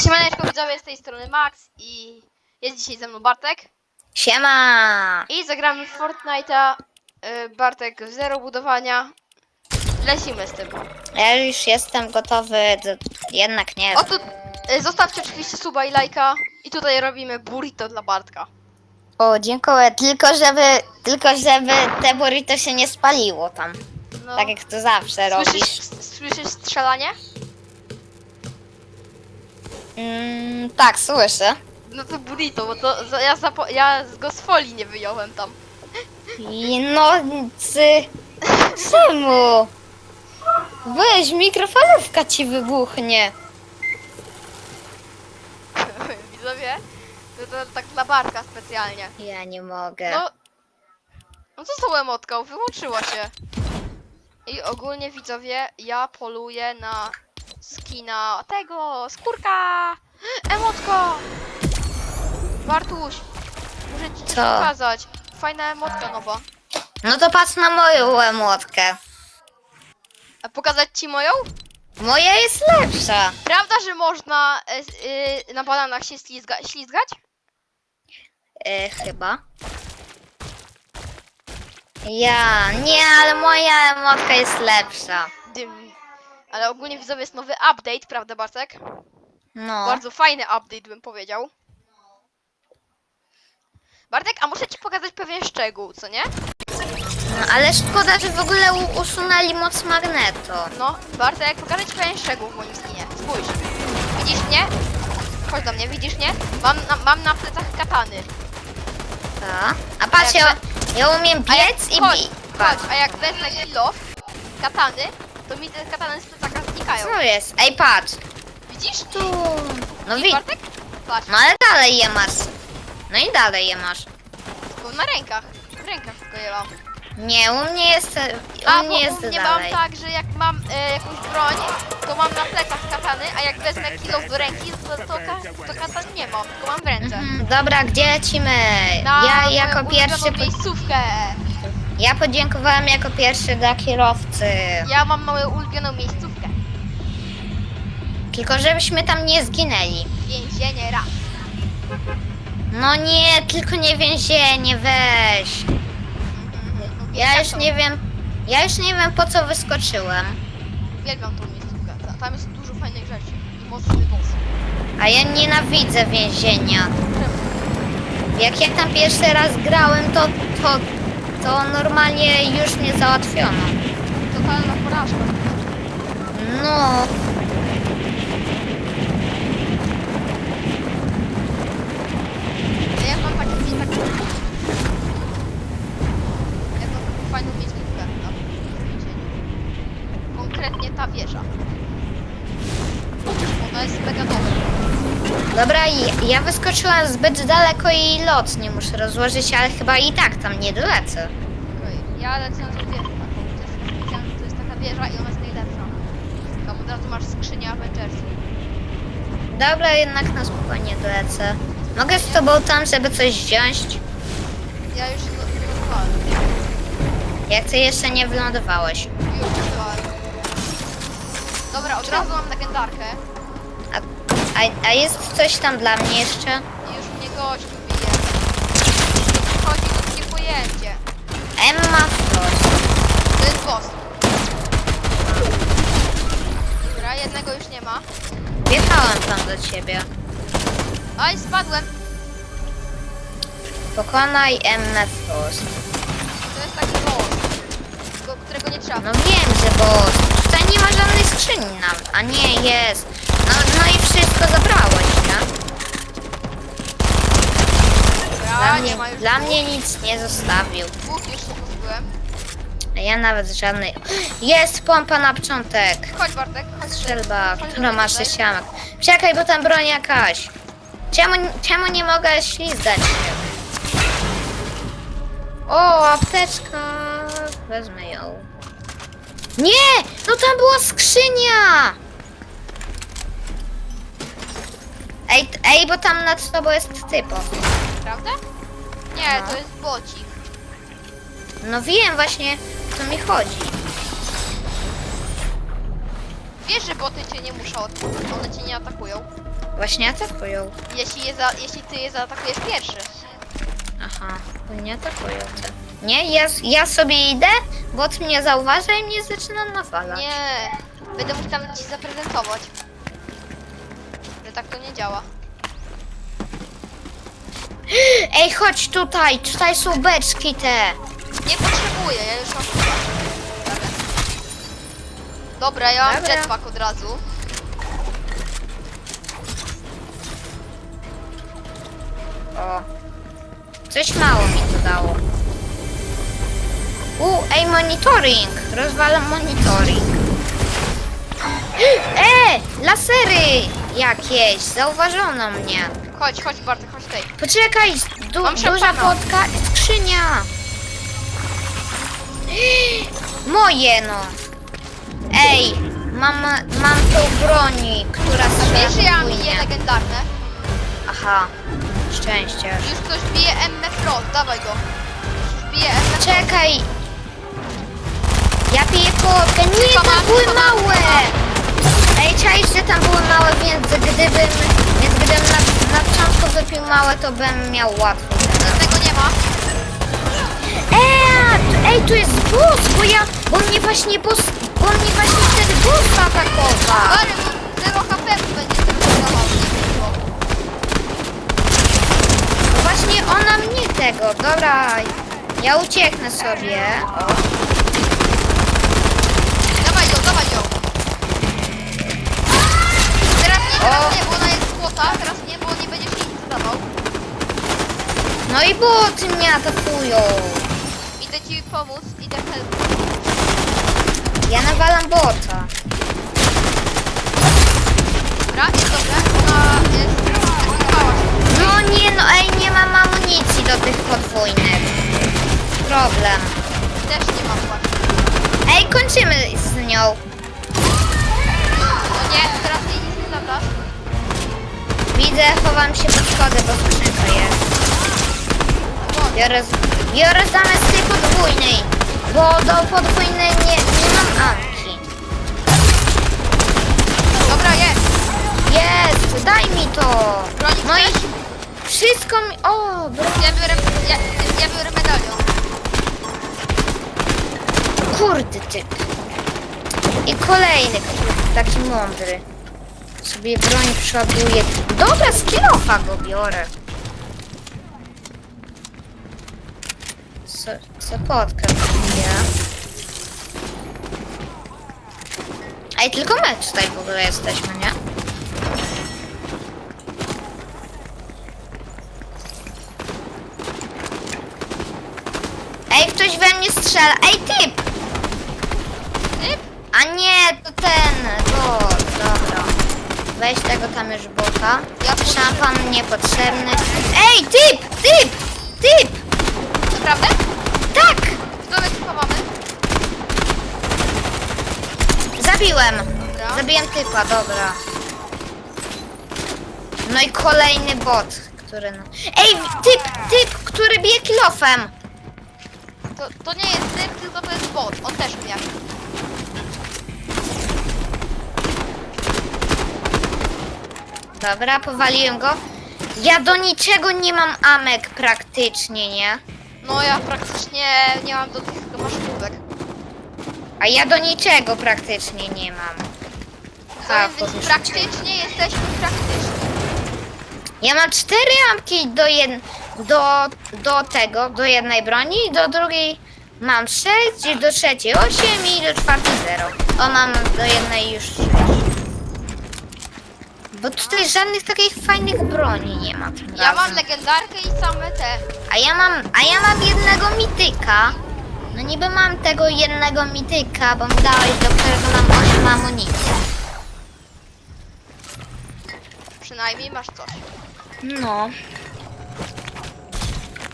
Siemaneczko widzowie, z tej strony Max i jest dzisiaj ze mną Bartek Siema! i zagramy w Fortnite'a. Y, Bartek zero budowania. Lecimy z tym. Ja już jestem gotowy, jednak nie. O tu y, zostawcie oczywiście suba i lajka i tutaj robimy burrito dla Bartka. O, dziękuję. Tylko żeby, tylko żeby te burrito się nie spaliło tam. No. Tak jak to zawsze słyszysz, robisz. s- słyszysz strzelanie? Mm, tak, słyszę. No to burrito, bo to za- ja, zapo- ja go z folii nie wyjąłem tam. I no, ty... Czemu? Weź, mikrofalówka ci wybuchnie. Widzowie, to, to tak dla Bartka specjalnie. Ja nie mogę. No, no co z tą emotką? Wyłączyła się. I ogólnie widzowie, ja poluję na skina tego, skórka! Emotko! Bartuś, muszę ci coś Co? pokazać. Fajna emotka nowa. No to patrz na moją emotkę. A pokazać ci moją? Moja jest lepsza. Prawda, że można e, y, na bananach się ślizga, ślizgać? E, chyba. Ja, nie, ale moja emotka jest lepsza. Dym. Ale ogólnie widzowie jest nowy update, prawda Bartek? No. Bardzo fajny update bym powiedział. Bartek, a muszę ci pokazać pewien szczegół, co nie? no. Ale szkoda, że w ogóle u- usunęli moc magneto. No, Bartek, pokażę ci pewien szczegół w moim skinie. Spójrz. Widzisz mnie? Chodź do mnie, widzisz mnie? Mam na, mam na plecach katany. Tak. A patrz, ja, ja umiem biec i chodź, chodź, Patrz. a jak wezmę kilof, katany, to mi te katany z plecaka znikają. Co jest? Ej, patrz. Widzisz? Tu. No Widzisz, wi. Bartek? Patrz, No ale dalej je masz. No i dalej je masz. bo na rękach. W rękach tylko je mam. Nie, u mnie jest. A, U bo mnie jest u mnie dalej. mam tak, że jak mam e, jakąś broń, to mam na plecach katany, a jak wezmę kilof do ręki, to, to, ka- to katan nie mam, tylko mam w ręce. Mhm, Dobra, gdzie lecimy? Na Ja moją jako ulubioną pierwszy. Po... miejscówkę. Ja podziękowałem jako pierwszy dla kierowcy. Ja mam moją ulubioną miejscówkę. Tylko żebyśmy tam nie zginęli. Więzienie raz. No nie, tylko nie więzienie, weź. Ja już nie wiem. Ja już nie wiem po co wyskoczyłem. Uwielbiam tą miejscówkę. Ta- Tam jest dużo fajnych rzeczy. I mocny boss. A ja nienawidzę więzienia. Jak ja tam pierwszy raz grałem, to, to, to normalnie już mnie załatwiono. Totalna porażka. No, A Ja mam takie, takie... Ja mam taką fajną miejscówkę tam w więzieniu. Konkretnie ta wieża. Ona jest mega dobra. Dobra, i- ja wyskoczyłam zbyt daleko i lot nie muszę rozłożyć, ale chyba i tak tam nie dolecę. Okej, Ja lecę na tą wieżę taką. To jest, powiedziałem, że to jest taka wieża i ona jest najlepsza. Tam od razu masz skrzynię Avengersów. Dobra, jednak na spokojnie dolecę. Mogę z tobą tam, żeby coś wziąć? Ja już go- wylądowałem. Jak ty jeszcze nie wylądowałeś. Już wylądowałem. Dobra, od razu mam legendarkę. A, a, jest coś tam dla mnie jeszcze? Już mnie gościu bije. Chodzi to takie pojęcie. Emma Frost. To jest boss. Dobra, jednego już nie ma. Wjechałem tam do ciebie. Aj, spadłem. Pokonaj Emmę Frost. To jest taki boss. Go, którego nie trzeba. No wiem, że boss. Tutaj nie ma żadnej skrzyni nam. A nie, jest. No, no i wszystko zabrałeś, nie? Dobra, Dla nie mnie, ma już dla dwóch. mnie nic nie zostawił. Dwóch już pozbyłem. A ja nawet żadnej... Jest pompa na początek. Chodź Bartek, chodź. Strzelba, Chodź która do ma mnie tutaj. sześcianek. Czekaj, bo tam broń jakaś. Czemu, czemu nie mogę ślizgać się? O, apteczka. Wezmę ją. Nie! No tam była skrzynia! Ej, t- ej, bo tam nad tobą jest typo. Prawda? Nie, No. to jest bocik. No wiem właśnie, o co mi chodzi. Wiesz, że boty cię nie muszą odpuścić, one cię nie atakują. Właśnie atakują. Jeśli, je za, jeśli ty je zaatakujesz pierwszy. Aha, bo nie atakują. Nie, ja, ja sobie idę, bot mnie zauważa i mnie zaczyna nawalać. Nie, będę mógł tam ci zaprezentować. Tak to nie działa. Ej, chodź tutaj, tutaj są beczki te. Nie potrzebuję, ja już mam. Dobra. Dobra, ja mam Dobra. jetpack od razu. O. Coś mało mi to dało. U, ej, monitoring. Rozwalam monitoring. E, lasery jakieś. Zauważono mnie. Chodź, chodź Bartek, chodź tutaj. Poczekaj, du, Mam duża szampana. podka, skrzynia. Moje no. Ej, mam, mam tą broni, która strzela Wiesz, że ja mam podwójnie. bije legendarne? Aha, szczęście. Już ktoś bije MF Frost, dawaj go. Już bije MF Czekaj. Ja piję potkę. Nie, Tylko mam, były tylko mam, małe. Czaisz, że tam były małe, więc gdybym, więc gdybym na, na początku wypił małe, to bym miał łatwo. Tego nie ma. Ej, ej, tu jest boss, bo ja, bo mnie właśnie boss, bo mnie właśnie wtedy boss atakował. Ale zero HP będzie z tego zadawał. No Właśnie ona mnie tego, dobra. Ja ucieknę sobie. O. Dawaj ją, dawaj ją. Teraz nie, teraz O. nie, bo ona jest złota. Teraz nie, bo nie będziesz nic zadawał. No i boty mnie atakują. Idę ci pomóc, idę help. Ja nawalam bota. Dobra, jest dobrze. Ona jest... Się. No nie, no ej, nie mam amunicji do tych podwójnych. Problem. Też nie mam właśnie. Ej, kończymy z nią. No nie, teraz jej nic nie zadasz. Widzę, chowam się pod schody, bo skrzynka jest. Biorę, z- biorę zamiast tej podwójnej, bo do podwójnej nie, nie mam amki. dobra, jest. Jest, daj mi to. Bronik No i chcesz? wszystko mi... O, bro... Ja biorę, ja, ja biorę medalion. Kurde ty. I kolejny, taki mądry. Sobie broń przeładuje. Dobra, skillofa go biorę. Co podkę ja. Ej, tylko my tutaj w ogóle jesteśmy, nie? Ej, ktoś we mnie strzela. Ej, typ! A nie, to ten, bot, dobra. Weź tego tam już tu- Szampan niepotrzebny. Ej, typ, typ, typ! Naprawdę? Tak! Kto my tu chowamy? Zabiłem. Dobra. Zabiłem typa, dobra. No i kolejny bot, który no... Ej, typ, typ, który bije kilofem. To, to nie jest typ, tylko to jest bot. On też umie. Dobra, powaliłem go. Ja do niczego nie mam amek praktycznie, nie? No ja praktycznie nie mam do tych maszynówek. A ja do niczego praktycznie nie mam. Ha, Więc praktycznie jesteśmy praktyczni. Ja mam cztery amki do, jed... do, do tego, do jednej broni, do drugiej mam sześć, do trzeciej osiem i do czwartej zero. O, mam do jednej już sześć. Bo tutaj żadnych takich fajnych broni nie ma. tym Ja mam razem. legendarkę i same te. A ja mam, a ja mam jednego mityka. No niby mam tego jednego mityka, bo mi dałeś, do którego mam 8 amunicji. Przynajmniej masz coś. No.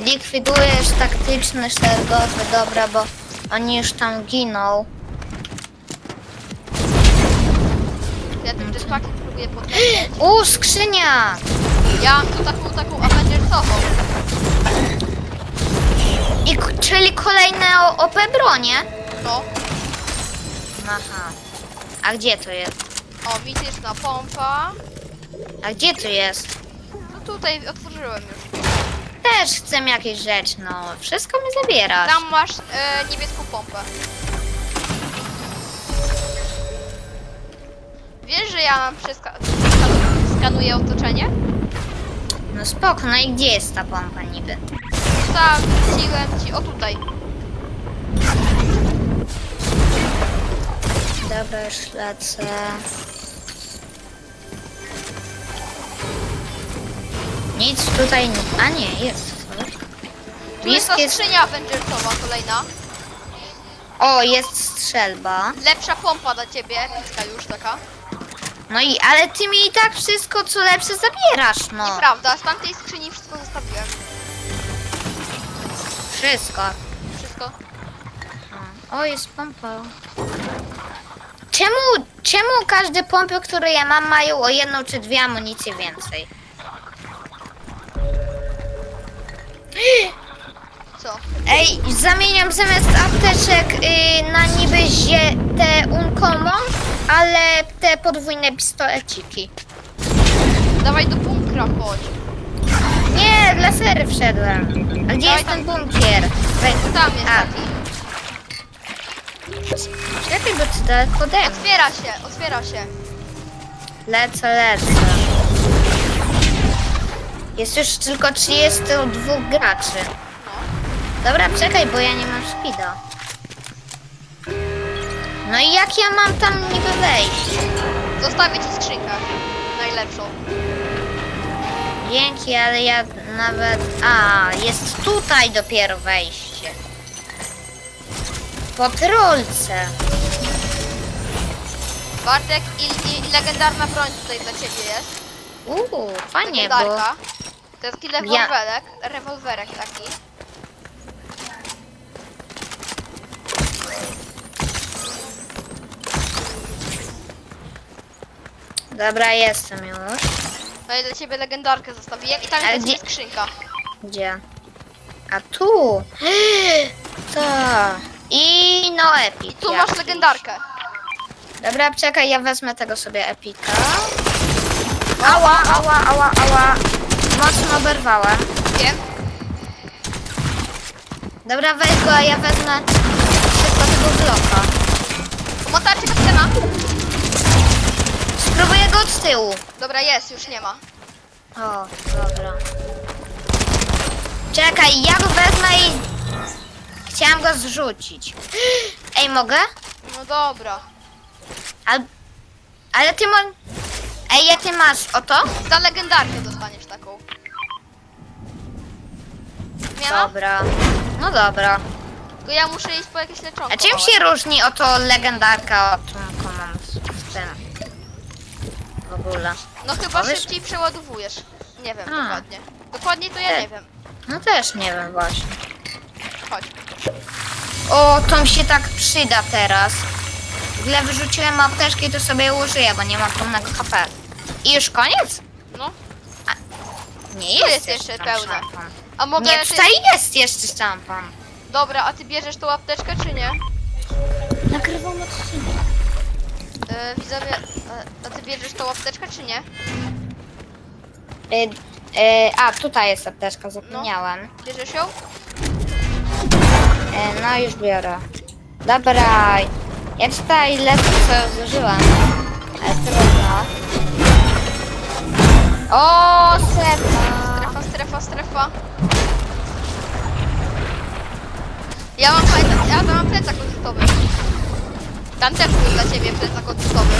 Likwidujesz taktyczne szergowy, dobra, bo oni już tam giną. Ja tym jetpackiem próbuję podlecieć. U, skrzynia! Ja mam tu taką, taką Avengersową. I, k- czyli kolejne o- OP bronie? No. Aha. A gdzie to jest? O, mityczna pompa. A gdzie tu jest? No tutaj otworzyłem już. Też chcę jakieś rzeczy, no. Wszystko mi zabierasz. Tam masz e, niebieską pompę. Wiesz, że ja mam wszystko. Skanuję otoczenie? No spoko, no i gdzie jest ta pompa niby? Zostawiłem ci. O tutaj. Dobra, już lecę. Nic tutaj nie... A nie, jest. Tu jest ta skrzynia Avengersowa kolejna. O, jest strzelba. Lepsza pompa dla ciebie. Picka już taka. No i, ale ty mi i tak wszystko co lepsze zabierasz, no. Nieprawda, z tamtej skrzyni wszystko zostawiłem. Wszystko. Wszystko. O, jest pompa. Czemu, czemu każde pompy, które ja mam, mają o jedną czy dwie amunicje więcej? Co? Ej, zamieniam zamiast apteczek y, na niby zie, te uncommon, ale te podwójne pistoleciki. Dawaj do bunkra, chodź. Nie, dla sery wszedłem. A gdzie Dawaj jest ten tam. bunkier? Wej, Tam jest A. taki. czekaj, bo ty daleko ode mnie. Otwiera się, otwiera się. Lecę, lecę. Jest już tylko 32 graczy. Dobra, czekaj, bo ja nie mam speeda. No i jak ja mam tam niby wejść? Zostawię ci skrzynkę. Najlepszą. Dzięki, ale ja nawet... A, jest tutaj dopiero wejście. Po trolce. Bartek i, i, i legendarna broń tutaj dla ciebie jest. Uuu, fajnie, bo... Legendarka. To jest taki rewolwerek, rewolwerek taki. Dobra, jestem już. No i dla ciebie legendarkę zostawiłem i tam Ale jest gdzie- skrzynka. Gdzie? A tu! To. I no epic. I tu jakiś. masz legendarkę. Dobra, czekaj, ja wezmę tego sobie epika. Ała, ała, ała, ała. Mocno oberwałem. Wiem. Dobra, weź go, a ja wezmę szybko tego bloka. Pomotarcie kapitana. Tyłu. Dobra, jest, już nie ma. O, dobra. Czekaj, ja go wezmę i... Chciałam go zrzucić. Ej, mogę? No dobra. Al... Ale ty mo... Ej, ja ty masz o to? Za legendarkę dostaniesz taką. Zmiana? Dobra. No dobra. Tylko ja muszę iść po jakieś leczonko. A czym małe. się różni oto legendarka od tym? W ogóle. No chyba Powiesz? szybciej przeładowujesz. Nie wiem A. dokładnie. Dokładnie to ja Ty. nie wiem. No też nie wiem właśnie. Chodź. O, to mi się tak przyda teraz. W ogóle wyrzuciłem apteczkę i to sobie użyję, bo nie mam pełnego HP. I już koniec? No. Nie jest, jest jeszcze jeszcze tam pełne. szampon. A mogę Nie, jeszcze... tutaj jest jeszcze szampon. Dobra, a ty bierzesz tą apteczkę czy nie? Nagrywam odcinek. Yy, widzowie, e, a ty bierzesz tą apteczkę czy nie? Y, y, a, tutaj jest apteczka, zapomniałem. Bierzesz ją? Y, no już biorę. Dobra. Ja tutaj lecę, co zużyłam. Ale trudno. O, strefa. Strefa, strefa, strefa. Ja mam, pamiętam, ja mam plecak odrzutowy. Tam też był dla ciebie plecak odrzutowy.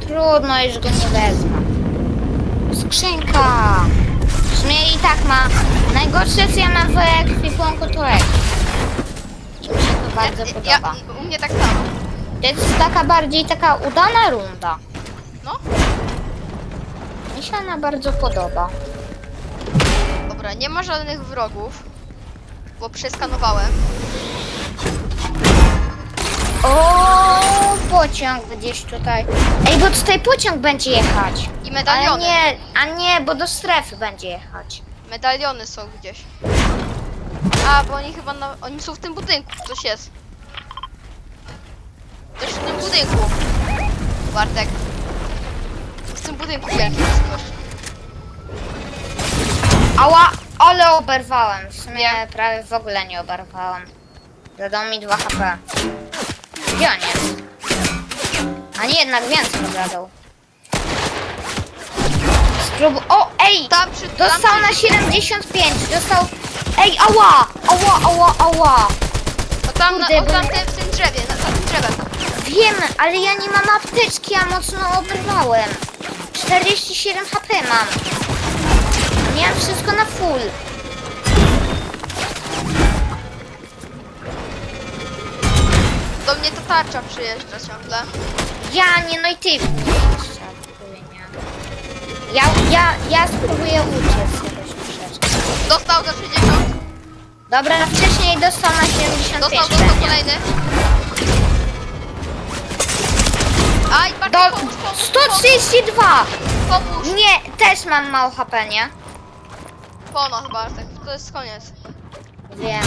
Trudno, już go nie wezmę. Skrzynka. W sumie i tak ma. Najgorsze co ja mam w ekwipunku to mi się to bardzo ja, podoba. ja, u mnie tak samo. To jest taka bardziej taka udana runda. No, Mi się ona bardzo podoba. dobra, nie ma żadnych wrogów. Bo przeskanowałem. O, pociąg gdzieś tutaj. Ej, bo tutaj pociąg będzie jechać. I Ale medaliony. nie, a nie, bo do strefy będzie jechać. Medaliony są gdzieś. A, bo oni chyba na, oni są w tym budynku. Coś jest. Coś w tym budynku. Bartek. w tym budynku wielkim jest gość. Ała, ale oberwałem. W sumie Nie. prawie w ogóle nie oberwałem. Zadał mi 2 HP. Gdzie on jest? A nie, jednak więcej zadał. Sprób... O, ej! Tam tam Dostał na 75, dostał... Ej, ała! Ała, ała, ała! O tam, na, Kurde, o tam bo- tym, w tym drzewie, na, za tym drzewem. Wiem, ale ja nie mam apteczki, ja mocno oberwałem. 47 HP mam. Miałem wszystko na full. Mnie ta tarcza przyjeżdża ciągle. Ja nie, no i ty. Ja, ja, ja spróbuję uciec jakoś troszeczkę. Dostał za 60. Dobra, wcześniej dostał na 75 Dostał, dostał pewnie. kolejny. Aj, Do Bartek, pomóż, pomóż, 132! pomóż. Nie, też mam mało HP, nie? Pono chyba, Bartek, to jest koniec. Wiem.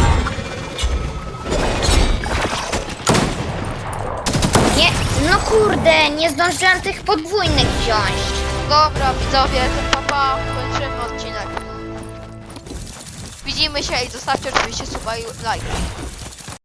No kurde, nie zdążyłem tych podwójnych wziąć. Dobra, widzowie, to papa, kończymy odcinek. Widzimy się i zostawcie oczywiście suba i like.